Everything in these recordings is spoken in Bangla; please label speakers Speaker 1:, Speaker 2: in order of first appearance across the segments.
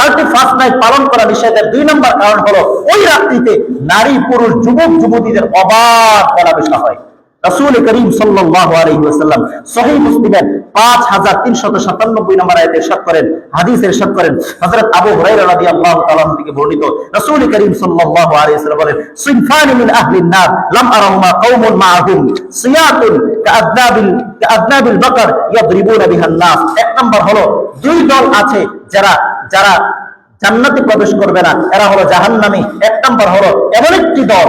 Speaker 1: থার্টি ফার্স্ট নাইট পালন করা নিষেধের দুই নম্বর কারণ হলো, ওই রাত্রিতে নারী পুরুষ যুবক যুবতীদের অবাধ মেলামেশা হয় রাসূল করিম সাল্লাল্লাহু আলাইহি ওয়াসাল্লাম সহিহ মুসলিমের 5397 নম্বর আয়াতে ইরশাদ করেন, হাদিস ইরশাদ করেন। হযরত আবু হুরায়রা রাদিয়াল্লাহু তাআলা থেকে বর্ণিত, রাসূল করিম সাল্লাল্লাহু আলাইহি ওয়াসাল্লাম বলেন, সিনফানি মিন আহলিন নার লাম আরাহুমা কওমুন মাআহুম সিয়াতুন ইয়াদরিবুনা বিহান নাস। এক নম্বর হলো, দুই দল আছে যারা যারা জান্নাতে প্রবেশ করবে না, এরা হলো জাহান্নামী। এক নম্বর হলো, এমন একটি দল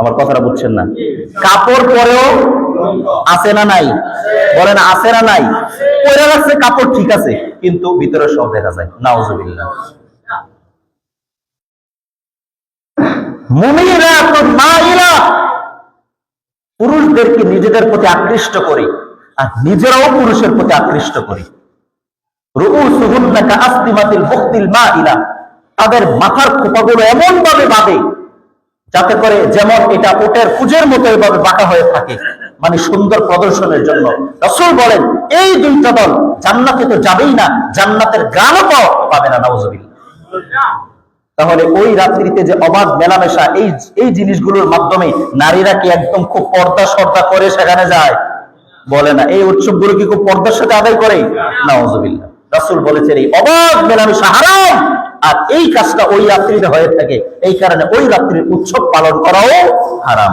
Speaker 1: আমার কথাটা বুঝছেন না। কাপড় পরেও আছে না নাই? বলেন, আছে না নাই? পরে রাখছে কাপড় ঠিক আছে, কিন্তু ভিতরে সব দেখা যায়। নাউজুবিল্লাহ। মুমিরা পুরুষদেরকে নিজেদের প্রতি আকৃষ্ট করি, আর নিজেরাও পুরুষের প্রতি আকৃষ্ট করি। তাদের মাথার খোপাগুলো এমন ভাবে বাঁধে যাতে করে যেমন এটা ওটের কুজের মতো এভাবে বাঁকা হয়ে থাকে মানে সুন্দর প্রদর্শনের জন্য। রসুল বলেন, এই দুইটা দল জান্নাতে তো যাবেই না, জান্নাতের গানও পাও পাবে না নওয়াজবিল্লাহ তাহলে ওই রাত্রিতে যে অবাধ মেলামেশা, এই এই জিনিসগুলোর মাধ্যমে নারীরা কি একদম খুব পর্দা সর্দা করে সেখানে যায়? বলে না। এই উৎসবগুলো কি খুব পর্দার সাথে আদায় করে? নওয়াজবিল্লাহ রাসুল বলেছেন, এই অবাধ মেলামেশা হারাম। আর এই কাজটা ওই রাত্রিতে হয়ে থাকে। এই কারণে ওই রাত্রির উৎসব পালন করাও হারাম।